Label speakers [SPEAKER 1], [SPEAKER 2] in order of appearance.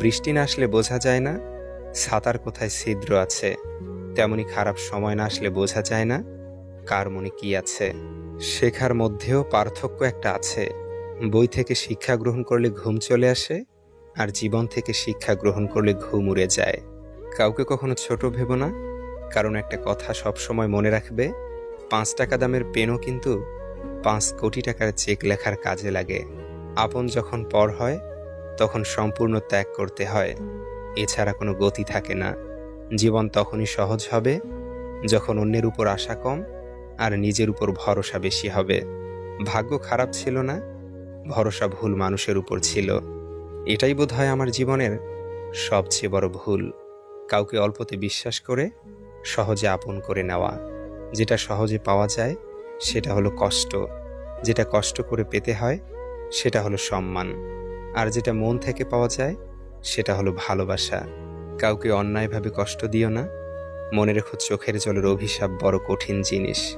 [SPEAKER 1] বৃষ্টি না আসলে বোঝা যায় না ছাতার কোথায় ছিদ্র আছে, তেমনি খারাপ সময় না আসলে বোঝা যায় না, কার মনে কি আছে। শেখার মধ্যেও পার্থক্য একটা আছে। বই থেকে শিক্ষা গ্রহণ করলে ঘুম চলে আসে, আর জীবন থেকে শিক্ষা গ্রহণ করলে ঘুম উড়ে যায়। কাউকে কখনো ছোট ভেবো না, কারণ একটা কথা সবসময় মনে রাখবে, পাঁচ টাকা দামের পেনও কিন্তু পাঁচ কোটি টাকার চেক লেখার কাজে লাগে। আপন যখন পর হয় তখন সম্পূর্ণ ত্যাগ করতে হয়। এছাড়া কোনো গতি থাকে না। জীবন তখনই সহজ হবে যখন অন্যের উপর আশা কম আর নিজের উপর ভরসা বেশি হবে। ভাগ্য খারাপ ছিল না, ভরসা ভুল মানুষের উপর ছিল। এটাই বোধ হয় আমার জীবনের সবচেয়ে বড় ভুল। কাউকে অল্পতে বিশ্বাস করে, সহজে আপন করে নেওয়া। যেটা সহজে পাওয়া যায়, সেটা হলো কষ্ট। যেটা কষ্ট করে পেতে হয়, সেটা হলো সম্মান। আর যেটা মন থেকে পাওয়া যায়, সেটা হলো ভালোবাসা। কাউকে অন্যায়ভাবে কষ্ট দিও না। মনে রেখো চোখের জলের অভিশাপ বড় কঠিন জিনিস।